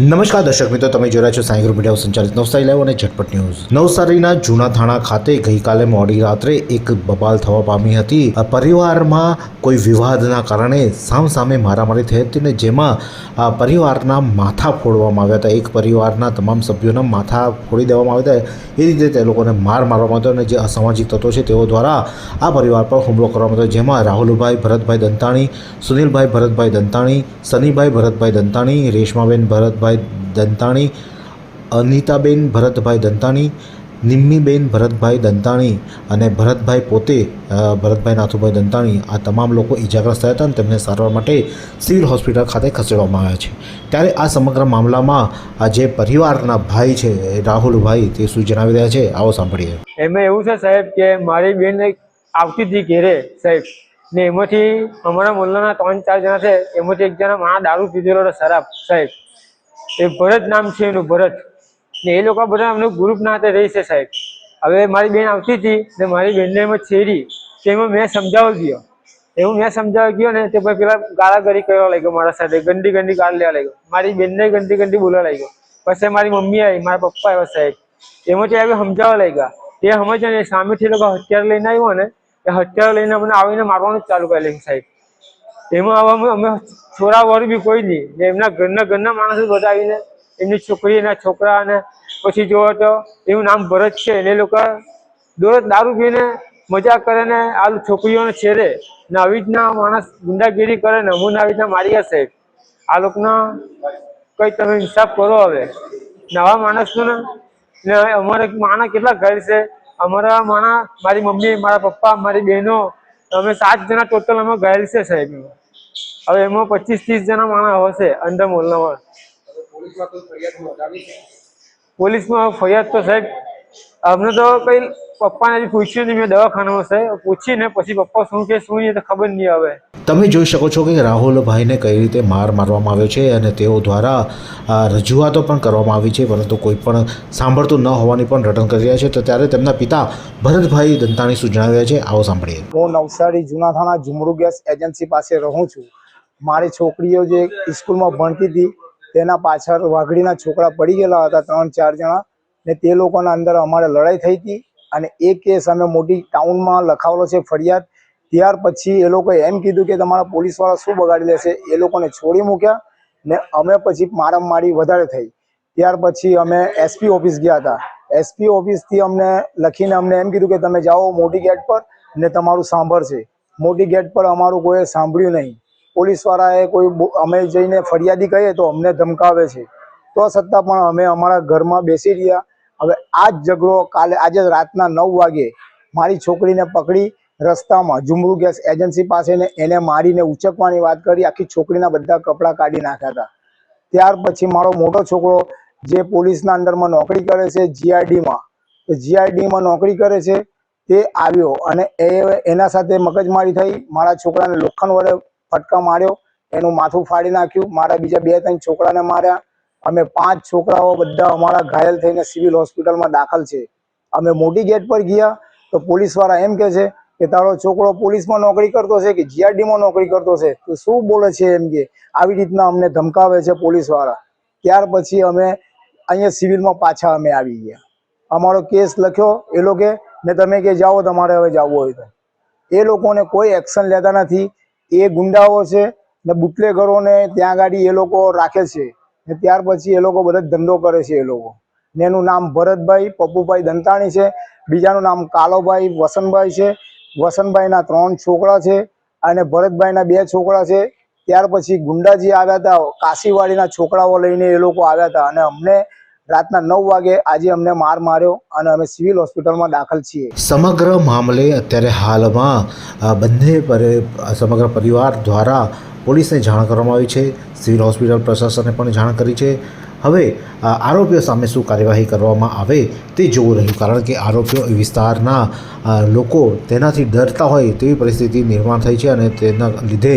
નમસ્કાર દર્શક મિત્રો, તમે રહ્યા છો સાંઈ ગ્રુપ મીડિયા સંચાલિત નવસારી લાઈવ અને ઝટપટ ન્યૂઝ. નવસારીના જૂના થાણા ખાતે ગઈકાલે મોડી રાત્રે એક બબાલ થવા પામી હતી. પરિવારમાં કોઈ વિવાદના કારણે સામસામે મારામારી થઈ હતી ને જેમાં પરિવારના માથા ફોડવામાં આવ્યા હતા. એક પરિવારના તમામ સભ્યોના માથા ફોડી દેવામાં આવ્યા હતા. એ રીતે તે લોકોને માર મારવામાં આવ્યો અને જે અસામાજિક તત્વો છે તેઓ દ્વારા આ પરિવાર પર હુમલો કરવામાં આવ્યો જેમાં રાહુલભાઈ ભરતભાઈ દંતાણી, સુનિલભાઈ ભરતભાઈ દંતાણી, સનીભાઈ ભરતભાઈ દંતાણી, રેશમાબેન ભરતભાઈ દંતાણી, અનિતાબેન ભરતભાઈ દંતાણી, નિમ્મીબેન ભરતભાઈ દંતાણી અને ભરતભાઈ પોતે ભરતભાઈ નાથુભાઈ દંતાણી આ તમામ લોકો ઈજાગ્રસ્ત થયા હતા અને તેમને સારવાર માટે સિવિલ હોસ્પિટલ ખાતે ખસેડવામાં આવ્યા છે. ત્યારે આ સમગ્ર મામલામાં આ જે પરિવારના ભાઈ છે રાહુલભાઈ તે શું જણાવી રહ્યા છે? આવો સાંભળીએ. એમાં એવું છે સાહેબ કે મારી બેન આવતી હતી ઘેરે સાહેબ ને એમાંથી અમારા મોલ્લાના ત્રણ ચાર જણા છે, એમાંથી એક જણા મારા દારૂ પીધેલો શરાબ, સાહેબ. એ ભરત નામ છે એનું ભરત. ને એ લોકો બધા અમને ગ્રુપ ના હાથે રહી છે સાહેબ. હવે મારી બેન આવતી હતી ને મારી બેનને એમાં છેરી તેમાં મેં સમજાવી ગયો. એવું મેં સમજાવી ગયો ને તે પછી પેલા ગાળાગરી કરવા લાગ્યો મારા સાથે. ગંદી ગંદી ગાળ લેવા લાગ્યો. મારી બેનને ગંદી ગંદી બોલવા લાગ્યો. પછી મારી મમ્મી આવી, મારા પપ્પા આવ્યા સાહેબ. એમાં તે આવી સમજાવવા લાગ્યા. તે સમજે સામેથી લોકો હથિયાર લઈને આવ્યો ને એ હથિયાર લઈને અમને આવીને મારવાનું ચાલુ કરી સાહેબ. એમાં હવે અમે અમે છોરા વર બી કોઈ નહીં. એમના ઘરના ઘરના માણસો બતાવીને એમની છોકરી એના છોકરા અને પછી જોવો તો એનું નામ ભરત છે. એને લોકો દોરત દારૂ પીને મજા કરે ને આ છોકરીઓને છેડે. ને આવી રીતના માણસ ગુંડાગીરી કરે ને અમુને આવી રીતના મારી સાહેબ આ લોકોના કઈ તમે ઇન્સાફ કરો હવે. નવા માણસનો ને અમારે માણસ કેટલા ઘર છે? અમારા માણસ મારી મમ્મી, મારા પપ્પા, મારી બહેનો, અમે સાત જણા ટોટલ અમે ગયેલ છે સાહેબ. એમાં. હવે એમાં પચીસ ત્રીસ જણા માણા હશે અંદર મોલનામાં પોલીસમાં ફરિયાદ તો સાહેબ અમને તો કઈ પપ્પાને હજી પૂછ્યું નહીં મેં દવાખાનામાં છે. પૂછીને પછી પપ્પા શું કે શું નહીં તો ખબર નહીં આવે. તમે જોઈ શકો છો કે રાહુલભાઈને કઈ રીતે માર મારવામાં આવ્યો છે અને તેઓ દ્વારા રજૂઆતો પણ કરવામાં આવી છે પરંતુ કોઈ પણ સાંભળતું ન હોવાની પણ રટણ કરી રહ્યા છે. તો ત્યારે તેમના પિતા ભરતભાઈ દંતાણી શું જણાવ્યા છે. આવો સાંભળીએ. હું નવસારી જૂના થાણા ઝુમરૂ ગેસ એજન્સી પાસે રહું છું. મારી છોકરીઓ જે સ્કૂલમાં ભણતી હતી તેના પાછળ વાઘડીના છોકરા પડી ગયેલા હતા ત્રણ ચાર જણા. ને તે લોકોના અંદર અમારે લડાઈ થઈ હતી અને એ કેસ અમે મોટી ટાઉનમાં લખાવેલો છે ફરિયાદ. ત્યાર પછી એ લોકોએ એમ કીધું કે તમારા પોલીસવાળા શું બગાડી લેશે? એ લોકોને છોડી મૂક્યા ને અમે પછી મારામારી વધારે થઈ. ત્યાર પછી અમે એસપી ઓફિસ ગયા હતા. એસપી ઓફિસથી અમને લખીને અમને એમ કીધું કે તમે જાઓ મોટી ગેટ પર ને તમારું સાંભળશે. મોટી ગેટ પર અમારું કોઈએ સાંભળ્યું નહીં. પોલીસવાળાએ કોઈ અમે જઈને ફરિયાદી કહીએ તો અમને ધમકાવે છે. તો છતાં પણ અમે અમારા ઘરમાં બેસી રહ્યા. હવે આ જ ઝઘડો કાલે, આજે રાતના નવ વાગે મારી છોકરીને પકડી રસ્તામાં ઝુમરૂ ગેસ એજન્સી પાસે ને એને મારીને ઉચકવાની વાત કરી, આખી છોકરીના બધા કપડાં કાઢી નાખ્યા હતા. ત્યાર પછી મારો મોટો છોકરો જે પોલીસના અંડરમાં નોકરી કરે છે જીઆરડીમાં તો જીઆરડીમાં નોકરી કરે છે, તે આવ્યો અને એ એના સાથે મગજમારી થઈ, મારા છોકરાને લોખંડ વડે ફટકા માર્યો, એનું માથું ફાડી નાખ્યું, મારા બીજા બે ત્રણ છોકરાને માર્યા અમે પાંચ છોકરાઓ બધા અમારા ઘાયલ થઈને સિવિલ હોસ્પિટલમાં દાખલ છે. અમે મોટી ગેટ પર ગયા તો પોલીસવાળા એમ કે છે કે, તારો છોકરો પોલીસમાં નોકરી કરતો છે કે જીઆરડીમાં નોકરી કરતો છે? તો શું બોલે છે એમ કે, આવી રીતના અમને ધમકાવે છે પોલીસવાળા ત્યાર પછી અમે અહીંયા સિવિલમાં પાછા અમે આવી ગયા. અમારો કેસ લખ્યો એ લોકો, ને તમે કે જાઓ, તમારે હવે જવું હોય તો. એ લોકોને કોઈ એક્શન લેતા નથી. એ ગુંડાઓ છે ને બુટલેગરોને ત્યાં ગાડી એ લોકો રાખે છે. ને ત્યાર પછી એ લોકો બધા ધંધો કરે છે એ લોકો. ને એનું નામ ભરતભાઈ, પપ્પુભાઈ દંતાણી છે. બીજાનું નામ કાલોભાઈ વસંતભાઈ છે. વસંતભાઈના ત્રણ છોકરા છે અને ભરતભાઈના બે છોકરા છે. ત્યાર પછી ગુંડાજી આવ્યા હતા, કાશીવાડીના છોકરાઓ લઈને એ લોકો આવ્યા હતા અને અમને રાતના નવ વાગે આજે અમને માર માર્યો અને અમે સિવિલ હોસ્પિટલમાં દાખલ છીએ. સમગ્ર મામલે અત્યારે હાલમાં બંને સમગ્ર પરિવાર દ્વારા પોલીસને જાણ કરવામાં આવી છે, સિવિલ હોસ્પિટલ પ્રશાસને પણ જાણ કરી છે. હવે આરોપીઓ સામે શું કાર્યવાહી કરવામાં આવે તે જોવું રહ્યું, કારણ કે આરોપીઓ વિસ્તારના લોકો તેનાથી ડરતા હોય તેવી પરિસ્થિતિ નિર્માણ થઈ છે અને તેના લીધે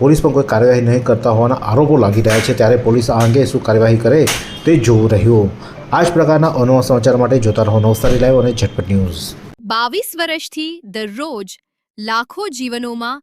પોલીસ પણ કોઈ કાર્યવાહી નહીં કરતા હોવાના આરોપો લાગી રહ્યા છે. ત્યારે પોલીસ આ અંગે શું કાર્યવાહી કરે તે જોવું રહ્યું. આ જ પ્રકારના અનવા સમાચાર માટે જોતા રહો નવસારી લાઈવ અને ઝટપટ ન્યૂઝ. બાવીસ વર્ષથી દરરોજ લાખો જીવનોમાં